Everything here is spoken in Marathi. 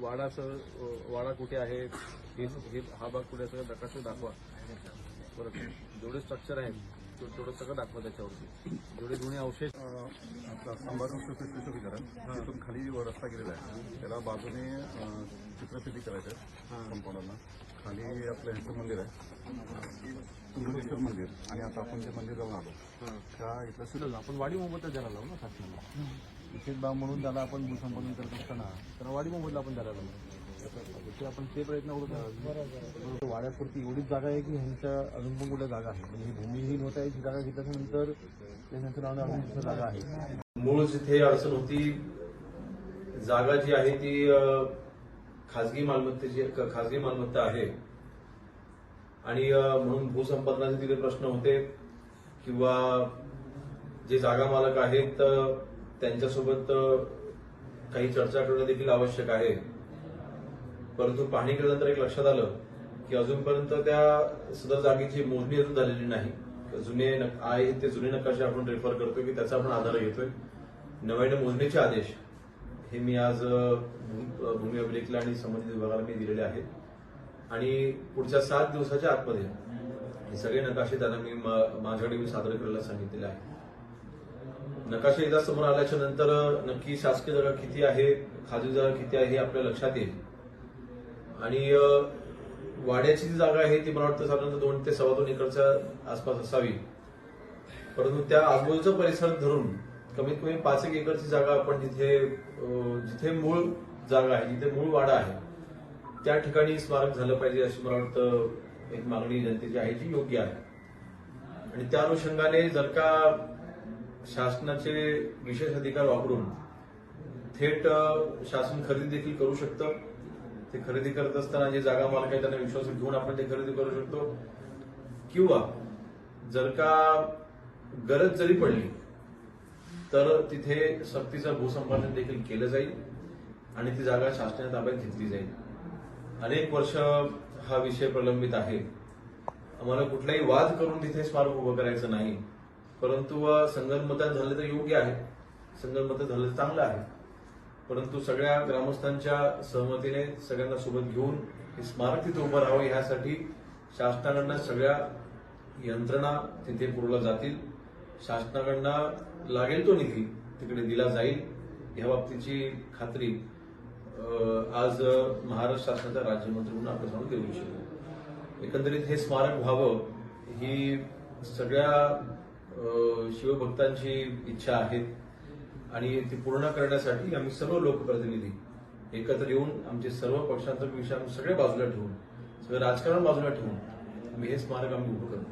वाडाचं अ, वाडा कुठे आहे हे हे भाग कुठे आहे सगळं नकाशा दाखवा. परत जेवढे स्ट्रक्चर आहेत ते- तेवढं सगळं दाखवा त्याच्यावरती. जेवढे जुने अवशेष आपला संभाजी विश्वविद्यालय तिथून खाली रस्ता गेलेला आहे. त्याला बाजूने चित्रफिती करायचं आहे. कंपाऊंडरला खाली आपलं ह्याचं मंदिर आहे. कुंभलेश्वर मंदिर. आणि आता आपण जे मंदिर जाऊन आलो त्या इथलं आपण वाडी मोबदला द्यायला लावू ना शासनाला विशेष बाब म्हणून त्याला आपण भूसंपादन करत असताना त्याला वाडी मोबदला आपण द्यायला लागलो. आपण ते प्रयत्न करतो वाड्यापुरती एवढीच जागा आहे की ह्यांच्या अजून पण कुठल्या जागा आहे म्हणजे ही भूमिहीन होत आहे ही जागा घेतल्यानंतर त्यांच्या नावाने अजून जागा आहे. मूळ जिथे अडचण होती. जागा जी आहे ती खाजगी मालमत्तेची खाजगी मालमत्ता आहे. आणि म्हणून भूसंपादनाचे तिथे प्रश्न होते. किंवा जे जागा मालक आहेत त्यांच्यासोबत काही चर्चा करणं देखील आवश्यक आहे. परंतु पाहणी केल्यानंतर एक लक्षात आलं की अजूनपर्यंत त्या सुद्धा जागेची मोजणी अजून झालेली नाही. जुने आहे ते जुने नकाशे आपण रेफर करतोय की त्याचा आपण आधार घेतोय. नव्याने मोजणीचे आदेश हे मी आज भू- भूमी अभिलेखला आणि संबंधित विभागाला मी दिलेले आहेत. आणि पुढच्या सात दिवसाच्या आतमध्ये हे सगळे नकाशे त्यांना मी मा- माझ्याकडे मी सादर करायला सांगितलेले आहे नकाशा एकदा समोर आल्याच्यानंतर नक्की शासकीय जागा किती आहे खाजगी जागा किती आहे हे आपल्या लक्षात येईल. आणि वाड्याची जी जागा आहे ती मला वाटतं साधारणतः दोन ते सव्वा दोन एकरच्या आसपास असावी. परंतु त्या आजूबाजूचा परिसर धरून कमीत कमी पाच एक एकरची जागा आपण जिथे जिथे मूळ जागा आहे जिथे मूळ वाडा आहे त्या ठिकाणी स्मारक झालं पाहिजे अशी मला वाटतं एक मागणी जनतेची आहे जी योग्य आहे. आणि त्या अनुषंगाने जर का शासनाचे विशेष अधिकार वापरून थेट शासन खरेदी देखील करू शकतं. ते खरेदी करत असताना जे जागा मालक आहे त्यांना विश्वास घेऊन आपण ते खरेदी करू शकतो. किंवा जर का गरज जरी पडली तर तिथे सक्तीचं भूसंपादन देखील केलं जाईल आणि ती जागा शासनाच्या ताब्यात घेतली जाईल. अनेक वर्ष हा विषय प्रलंबित आहे. आम्हाला कुठलाही वाद करून तिथे स्मारक उभं करायचं नाही. परंतु अ, संगनमतात झालं तर योग्य आहे. संगनमत झालं तर चांगलं आहे. परंतु सगळ्या ग्रामस्थांच्या सहमतीने सगळ्यांना सोबत घेऊन हे स्मारक तिथे उभं राहावं यासाठी शासनाकडनं सगळ्या यंत्रणा तिथे पुरवल्या जातील. शासनाकडनं लागेल तो निधी तिकडे दिला जाईल. या बाबतीची खात्री आज महाराष्ट्र शासनाचा राज्यमंत्री म्हणून आपल्यासमोर देऊ इच्छितो. एकंदरीत हे स्मारक व्हावं ही सगळ्या शिवभक्तांची इच्छा आहे आणि ती पूर्ण करण्यासाठी आम्ही सर्व लोकप्रतिनिधी एकत्र येऊन आमचे सर्व पक्षांचा विषय आम्ही सगळे बाजूला ठेवून सगळं राजकारण बाजूला ठेवून आम्ही हे स्मारक आम्ही उभं करतो.